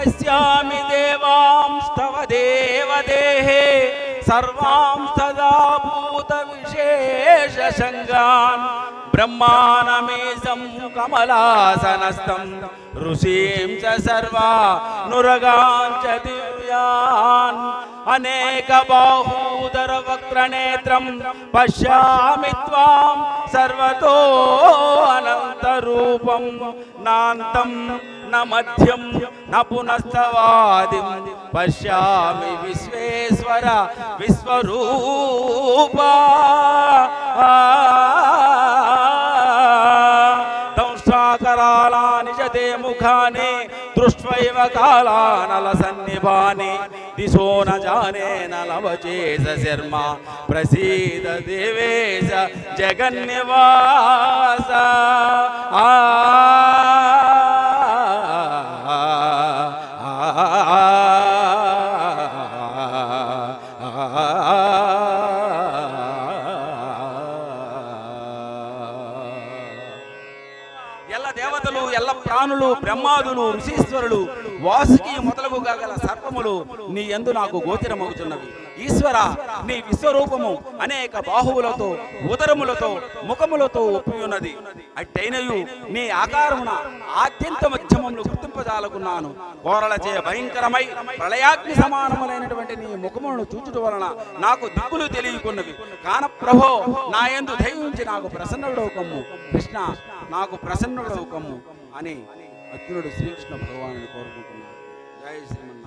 पश्यामि देवांस्तव देवदेहे सर्वां सदा भूतविशेषशङ्गान् ब्रह्मानमेजं कमलासनस्तं ऋषीं च सर्वा नुरगाञ्च दिव्यान् अनेकबाहूदरवक्त्रनेत्रं पश्यामि त्वां सर्वतोऽनन्तरूपं नान्तं పశ్యామి న మధ్యం న పశ్యామి విశ్వేశ్వర విశ్వరూపా దంష్టాకరాళాని చ ముఖాని దృష్ట్వైవ కాళానల సన్నిభాని దిశో న జానే శర్మ ప్రసీద దేవేశ జగన్నివాస ఆ Ah. ఎల్ల దేవతలు ఎల్ల ప్రాణులు బ్రహ్మాదులు ఋషీశ్వరులు వాసుకి మొదలుగుగా గల సర్పములు నీ ఎందు నాకు గోచరమవుతున్నవి ఈశ్వర నీ విశ్వరూపము అనేక బాహువులతో ఉదరములతో ముఖములతో ఒప్పి ఉన్నది అట్టైనయు నీ ఆకారమున ఆద్యంత మధ్యమములు గుర్తింపజాలకున్నాను. కోరలచే భయంకరమై ప్రళయాగ్ని సమానములైనటువంటి నీ ముఖములను చూచుట వలన నాకు దిక్కులు తెలియకున్నవి. కాన ప్రభో నా దైవ దయించి నాకు ప్రసన్నుడవు కమ్ము కృష్ణ నాకు ప్రసన్నుడవు కమ్ము అని అర్జునుడు శ్రీకృష్ణ భగవాను కోరుకుంటున్నాడు. జయ శ్రీమన్